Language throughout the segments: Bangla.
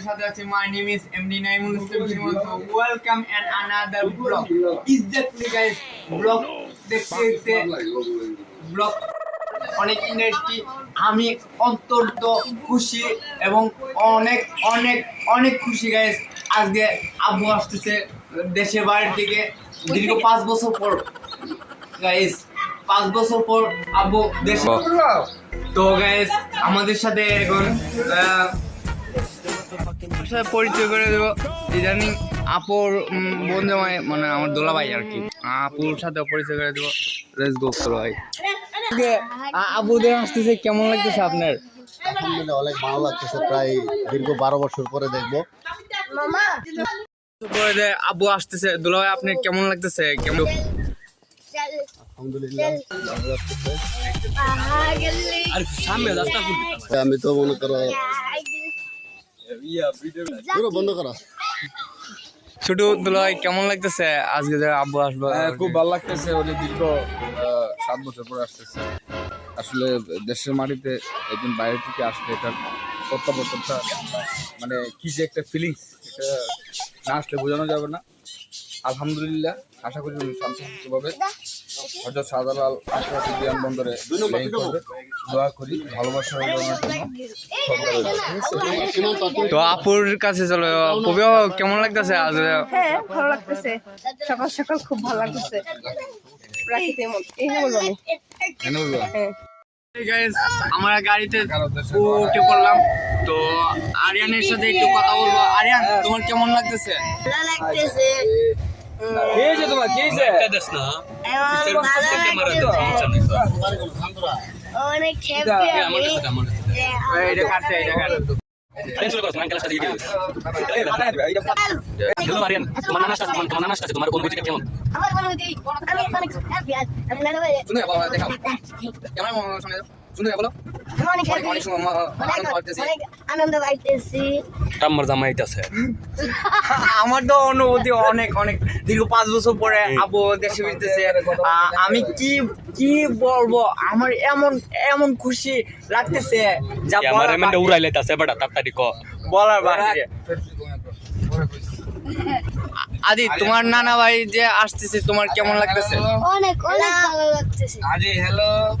আপনাদের সাথে আছে। My name is MD Naimul Islam Srimanta welcome and another blog exactly guys blog দেখতে দেখতে ব্লগ অনেক ইন্ডাস্ট্রি আমি অত্যন্ত খুশি এবং অনেক অনেক অনেক খুশি গাইস আজকে আব্বু আসতেছে দেশের বাড়ির থেকে। দীর্ঘ পাঁচ বছর পর গাইস পাঁচ বছর পর আব্বু দেশে তো গাইস আমাদের সাথে এখন আহ, সাথে পরিচয় করে দেবো। ইদানিং আপুর বন্ধু মানে মানে আমার দোলা ভাই আর কি। আপুর সাথে পরিচয় করে দেবো। লেটস গো ভাই আবুদের আসতেছে কেমন লাগতেছে আপনার? আলহামদুলিল্লাহ অনেক ভালো লাগতেছে। প্রায় দীর্ঘ বারো বছর পরে দেখব। পরে যে আব্বু আসতেছে দোলা ভাই আপনার কেমন লাগতেছে? কেমন আমি তো মনে করো বন্ধ করো। ছোট দোলা কেমন লাগতেছে? আজকে যে আব্বু আসবে হ্যাঁ, খুব ভালো লাগতেছে অনেক দীর্ঘ সাত বছর পরে আসতেছে। আসলে দেশের মাটিতে একজন বাইরে থেকে আসলে এটার প্রত্যাবর্তনটা মানে কি যে একটা ফিলিংস এটা না আসলে বোঝানো যাবে না। আলহামদুলিল্লাহ আশা করি উনি শান্তভাবে হজরত শাহজালাল আন্তর্জাতিক বিমানবন্দরে করবে। দোয়া করি ভালোবাসা তো আপুর কাছে চলো কবি কেমন লাগতেছে? আজ হ্যাঁ ভালো লাগতেছে। সকাল সকাল খুব ভালো লাগতেছে। প্রাকৃতিক এই বলব আমি কেন বলব হ্যাঁ। আমরা গাড়িতে উঠে পড়লাম। তো আরিয়ানের সাথে একটু কথা বলব। আরিয়ান তোমার কেমন লাগতেছে? লাগতেছে। তোমার অনেক হ্যাপি আমি এটা কাটতে এটা কাটতে আমার অনুভূতি আমি অনেক হ্যাপি আমি না দেখাও। কেমন শুনে বলো। আমার তো অনুভূতি অনেক অনেক। দীর্ঘ পাঁচ বছর পরে আবু দেশে ফিরতেছে। আমি কি কি বলব? আমার এমন এমন খুশি লাগতেছে যা বেটা তাড়াতাড়ি ক। বলার বাইরে আদি তোমার নানা ভাই যে আসতেছে তোমার কেমন লাগতেছে? অনেক অনেক ভালো লাগতেছে। আদি হ্যালো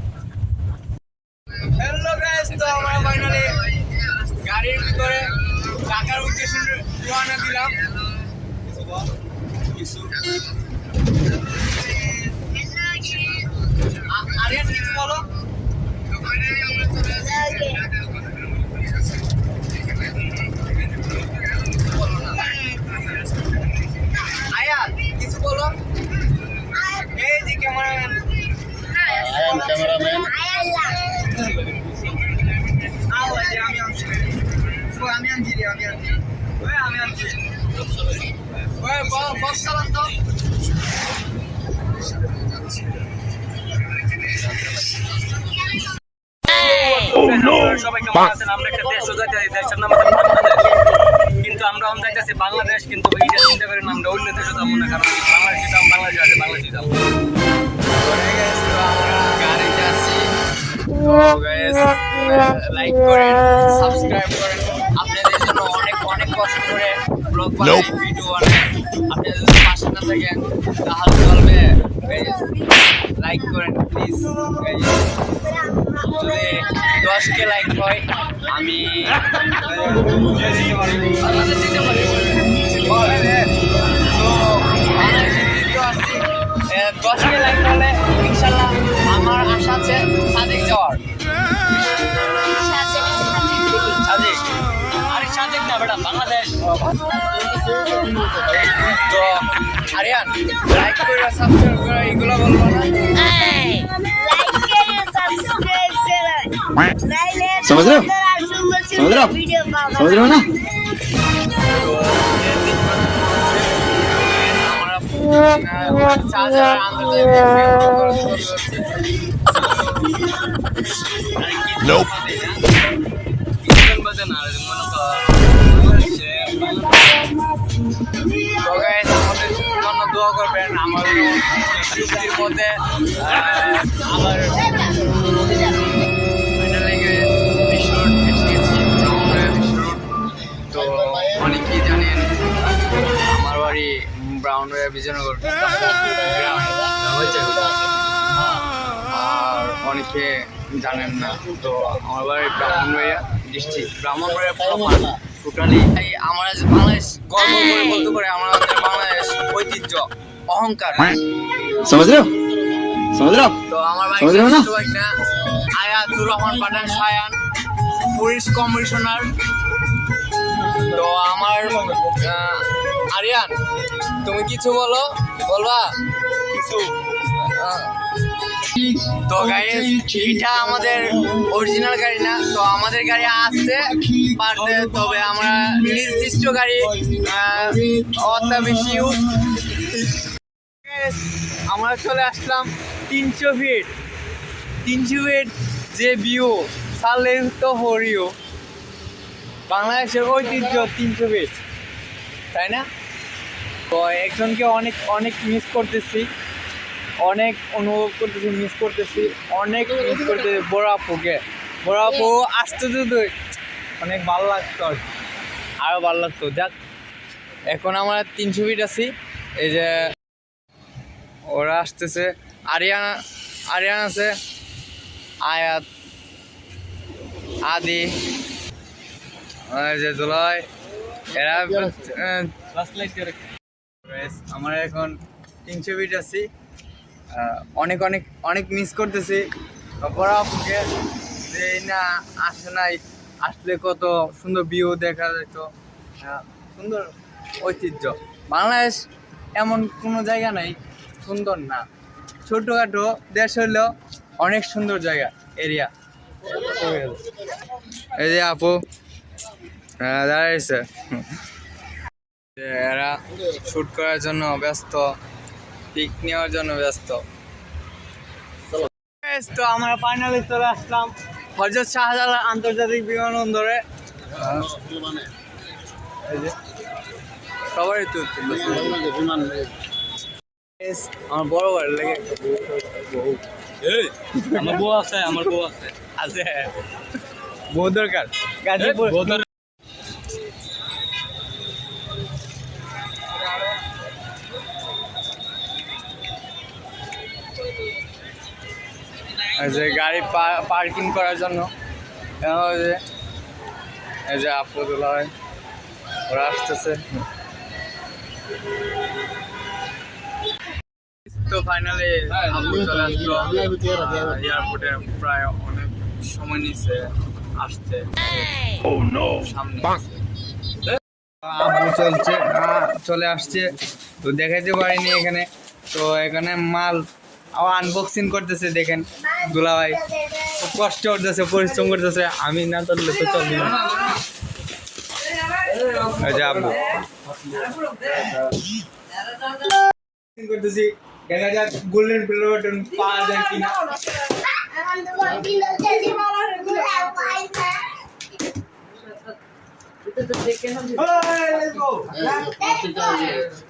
তো আমরা ফাইনালি গাড়ির ভিতরে ঢাকার উদ্দেশ্যে রওনা দিলাম আ- আমি আনছি রে, আমি আনছি। ওই আমি আনছি। ওই বক্স চালান তো। কিন্তু আমরা অন্য যাইতেছি বাংলাদেশ, কিন্তু চিন্তা করেন আমরা অন্য দেশে যাব না, কারণ বাংলাদেশ যাম বাংলাদেশ যাব লাইক করেন সাবস্ক্রাইব করেন। কষ্ট করে ব্লগ বানাই ভিডিও বানাই। আপনাদের যদি পাশে না থাকেন তাহলে চলবে লাইক করেন প্লিজ যদি দশ কে লাইক হয় আমি বাংলাদেশ যেতে পারি তো বাংলাদেশে দ্বিতীয় আসছি। এ, দশ কে লাইক হলে ইনশাল্লাহ আমার আশা আছে সাদেক যাওয়ার তো আরিয়ান লাইক করে সাবস্ক্রাইব করে এগুলো বলবো না समझ रहे हो समझ रहे हो वीडियो समझ रहे हो ना আমরা তো guys, আমাদের জন্য দোয়া করবেন আমার সৃষ্টির মধ্যে আমার রংপুরের বিশ্ব জানেন আমার বাড়ি ব্রাউনওয়ে বিজয়নগর। আর অনেকে জানেন না তো আমার বাড়ি ব্রাহ্মণবাড়িয়া ডিস্ট্রিক্ট ব্রাহ্মণবাড়িয়া টোটালি আমরা বাংলাদেশ গর্ব করে বলতে ঐতিহ্য অহংকার। সমাজ সমাজ রহমান পাঠান সায়ান পুলিশ কমিশনার। তো আমার আরিয়ান তুমি কিছু বলো? বলবা? কিছু? তো গাইস এটা আমাদের অরিজিনাল গাড়ি না, তো আমাদের গাড়ি আসছে পারতে, তবে আমরা নির্দিষ্ট গাড়ি অত বেশি আমরা চলে আসলাম তিনশো ফিট তিনশো ফিট যে ভিউ সালে তো হরিও। বাংলাদেশের ঐতিহ্য তিনশো ফিট তাই না? তো একজনকে অনেক অনেক মিস করতেছি। অনেক অনুভব করতেছি মিস করতেছি অনেক মিস করতেছি। বড় আপুকে। বড় আপু আসতে তো অনেক ভালো লাগতো আর কি। আরও ভালো লাগতো। যাক এখন আমরা তিনশো ফিট আছি। এই যে ওরা আসতেছে। আরিয়ানা আরিয়ান আছে। আয়াত আদি যে দুলাই এরা আমরা এখন তিনশো ফিট আছি। অনেক অনেক অনেক মিস করতেছি। বড় যে, না, আসে নাই। আসলে কত সুন্দর ভিউ দেখা যেত সুন্দর ঐতিহ্য। বাংলাদেশ এমন কোনো জায়গা নাই, সুন্দর না। ছোটোখাটো দেশ হলেও অনেক সুন্দর জায়গা এরিয়া এই যে আপু দাঁড়াইছে। এরা শ্যুট করার জন্য ব্যস্ত। পিক নেওয়ার জন্য ব্যস্ত। তো আমরা ফাইনালি চলে আসলাম হজরত শাহজালাল আন্তর্জাতিক বিমানবন্দরে। আহ, এই যে, সবারই তো বিমান আমার বড় ভালো লাগে আমার বউ আছে আমার বউ আছে। আছে। বউ দরকার। গাজীপুর যে গাড়ি পার্কিং করার জন্য। যে এই যে আপুদুল হয় ওরা আসতেছে। তো ফাইনালি আপু চলে আসলো। এয়ারপোর্টে প্রায় অনেক সময় নিচ্ছে আসতে সামনে আপু চলছে চলে আসছে। তো দেখাইতে পারিনি এখানে। তো এখানে মাল আনবক্সিং করতেছে দেখেন দুলা ভাই খুব কষ্ট করতেছে পরিশ্রম করতেছে। আমি না করলে তো চলবে না। করতেছি দেখা যাক গোল্ডেন প্লে বাটন পাওয়া যায় কিনা। Hey,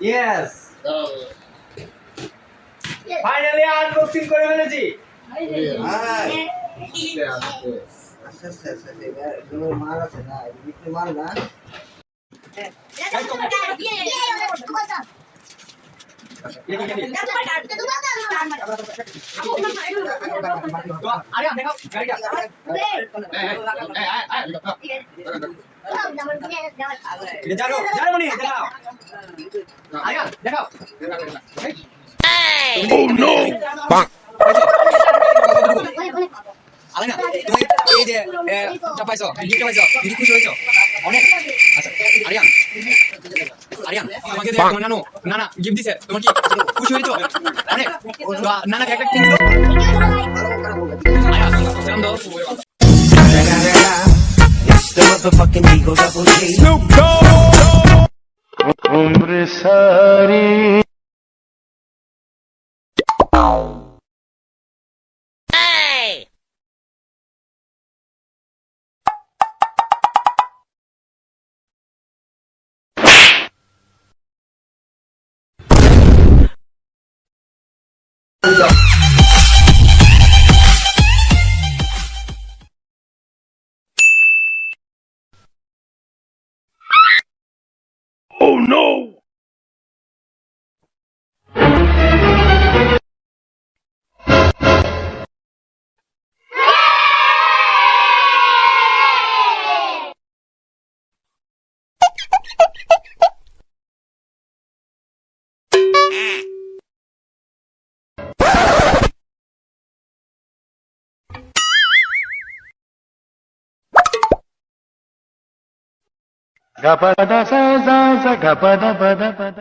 Yes. ফাইনালি আনবক্সিং করে ফেলেছি আরে দেখো গাড়িটা জানো জানো মনি দেখাও আরে দেখাও আরে না তুমি এই যে এটা পাইছো গিফট পাইছো তুমি খুশি হয়েছো অনেক আচ্ছা আরিয়ান আরিয়ান তোমাকে যে তোমার নানু নানা গিফট দিছে তোমার কি খুশি হয়েছো অনেক তো নানাকে একটা কিনে দাও আরিয়ান দাও The motherfucking Eagle Double G. umbre sari Oh no! గపద స గపద పద పద